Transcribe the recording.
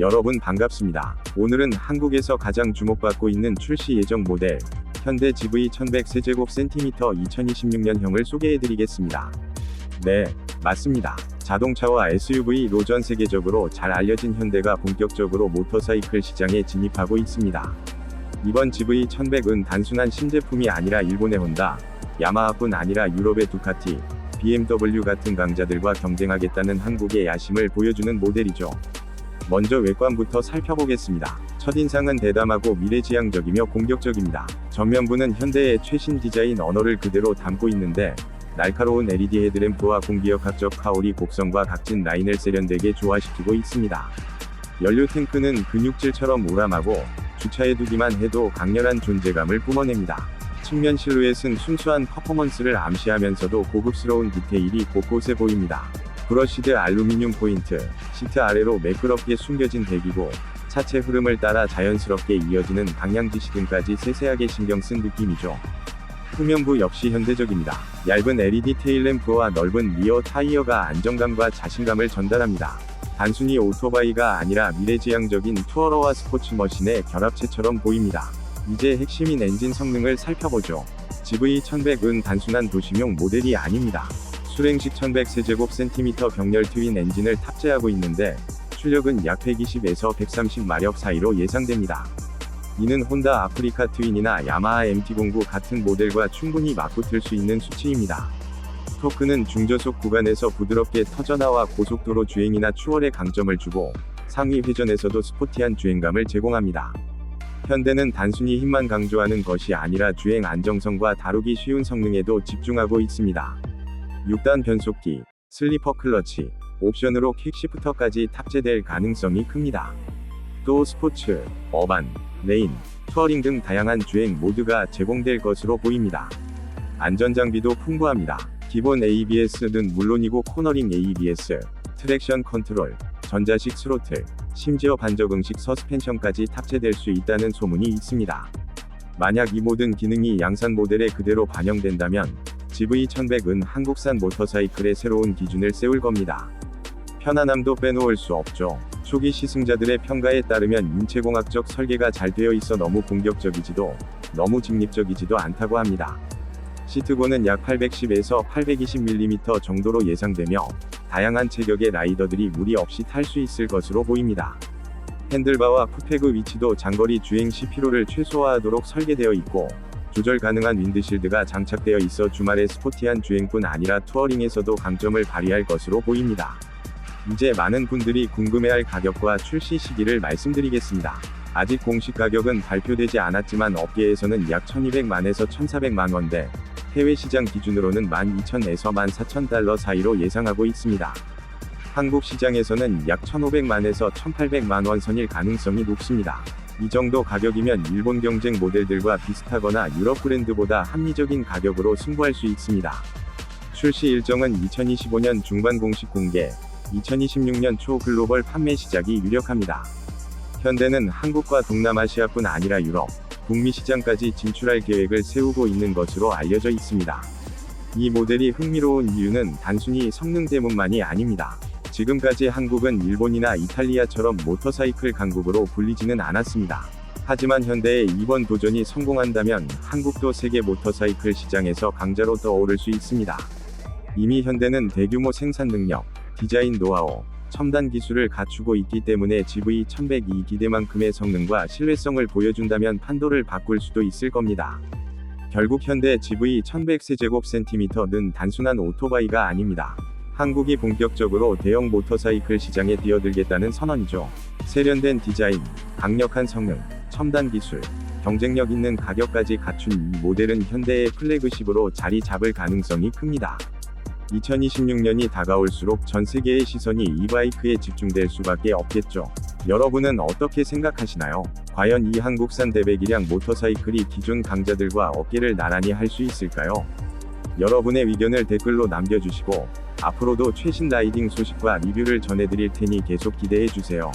여러분 반갑습니다. 오늘은 한국에서 가장 주목받고 있는 출시 예정 모델 현대 GV 1100 세제곱 센티미터 2026년형을 소개해드리겠습니다. 네, 맞습니다. 자동차와 SUV로 전 세계적으로 잘 알려진 현대가 본격적으로 모터사이클 시장에 진입하고 있습니다. 이번 GV 1100은 단순한 신제품이 아니라 일본의 혼다, 야마하뿐 아니라 유럽의 두카티, BMW 같은 강자들과 경쟁하겠다는 한국의 야심을 보여주는 모델이죠. 먼저 외관부터 살펴보겠습니다. 첫인상은 대담하고 미래지향적이며 공격적입니다. 전면부는 현대의 최신 디자인 언어를 그대로 담고 있는데, 날카로운 LED 헤드램프와 공기역학적 카오리 곡선과 각진 라인을 세련되게 조화시키고 있습니다. 연료 탱크는 근육질처럼 우람하고, 주차해 두기만 해도 강렬한 존재감을 뿜어냅니다. 측면 실루엣은 순수한 퍼포먼스를 암시하면서도 고급스러운 디테일이 곳곳에 보입니다. 브러시드 알루미늄 포인트, 시트 아래로 매끄럽게 숨겨진 대기고, 차체 흐름을 따라 자연스럽게 이어지는 방향 지시 등까지 세세하게 신경 쓴 느낌이죠. 후면부 역시 현대적입니다. 얇은 LED 테일램프와 넓은 리어 타이어가 안정감과 자신감을 전달합니다. 단순히 오토바이가 아니라 미래지향적인 투어러와 스포츠 머신의 결합체처럼 보입니다. 이제 핵심인 엔진 성능을 살펴보죠. GV1100은 단순한 도심용 모델이 아닙니다. 수랭식 1100 세제곱 센티미터 병렬 트윈 엔진을 탑재하고 있는데 출력은 약 120에서 130 마력 사이로 예상됩니다. 이는 혼다 아프리카 트윈이나 야마하 MT09 같은 모델과 충분히 맞붙을 수 있는 수치입니다. 토크는 중저속 구간에서 부드럽게 터져나와 고속도로 주행이나 추월에 강점을 주고 상위 회전에서도 스포티한 주행감을 제공합니다. 현대는 단순히 힘만 강조하는 것이 아니라 주행 안정성과 다루기 쉬운 성능에도 집중하고 있습니다. 6단 변속기, 슬리퍼 클러치, 옵션으로 킥시프터까지 탑재될 가능성이 큽니다. 또 스포츠, 어반, 레인, 투어링 등 다양한 주행 모드가 제공될 것으로 보입니다. 안전장비도 풍부합니다. 기본 ABS는 물론이고 코너링 ABS, 트랙션 컨트롤, 전자식 스로틀, 심지어 반적응식 서스펜션까지 탑재될 수 있다는 소문이 있습니다. 만약 이 모든 기능이 양산 모델에 그대로 반영된다면 GV1100은 한국산 모터사이클의 새로운 기준을 세울 겁니다. 편안함도 빼놓을 수 없죠. 초기 시승자들의 평가에 따르면 인체공학적 설계가 잘 되어 있어 너무 공격적이지도 너무 직립적이지도 않다고 합니다. 시트고는 약 810에서 820mm 정도로 예상되며 다양한 체격의 라이더들이 무리 없이 탈 수 있을 것으로 보입니다. 핸들바와 풋패그 위치도 장거리 주행 시 피로를 최소화하도록 설계되어 있고 조절 가능한 윈드실드가 장착되어 있어 주말에 스포티한 주행뿐 아니라 투어링에서도 강점을 발휘할 것으로 보입니다. 이제 많은 분들이 궁금해할 가격과 출시 시기를 말씀드리겠습니다. 아직 공식 가격은 발표되지 않았지만 업계에서는 약 1200만에서 1400만 원대, 해외 시장 기준으로는 12,000에서 14,000달러 사이로 예상하고 있습니다. 한국 시장에서는 약 1,500만에서 1,800만 원 선일 가능성이 높습니다. 이 정도 가격이면 일본 경쟁 모델들과 비슷하거나 유럽 브랜드보다 합리적인 가격으로 승부할 수 있습니다. 출시 일정은 2025년 중반 공식 공개, 2026년 초 글로벌 판매 시작이 유력합니다. 현대는 한국과 동남아시아뿐 아니라 유럽, 북미 시장까지 진출할 계획을 세우고 있는 것으로 알려져 있습니다. 이 모델이 흥미로운 이유는 단순히 성능 때문만이 아닙니다. 지금까지 한국은 일본이나 이탈리아처럼 모터사이클 강국으로 불리지는 않았습니다. 하지만 현대의 이번 도전이 성공한다면 한국도 세계 모터사이클 시장에서 강자로 떠오를 수 있습니다. 이미 현대는 대규모 생산 능력, 디자인 노하우, 첨단 기술을 갖추고 있기 때문에 GV1100이 기대만큼의 성능과 신뢰성을 보여준다면 판도를 바꿀 수도 있을 겁니다. 결국 현대 GV1100 세제곱 센티미터는 단순한 오토바이가 아닙니다. 한국이 본격적으로 대형 모터사이클 시장에 뛰어들겠다는 선언이죠. 세련된 디자인, 강력한 성능, 첨단 기술, 경쟁력 있는 가격까지 갖춘 이 모델은 현대의 플래그십으로 자리 잡을 가능성이 큽니다. 2026년이 다가올수록 전 세계의 시선이 이 바이크에 집중될 수밖에 없겠죠. 여러분은 어떻게 생각하시나요? 과연 이 한국산 대배기량 모터사이클이 기존 강자들과 어깨를 나란히 할 수 있을까요? 여러분의 의견을 댓글로 남겨주시고, 앞으로도 최신 라이딩 소식과 리뷰를 전해드릴 테니 계속 기대해 주세요.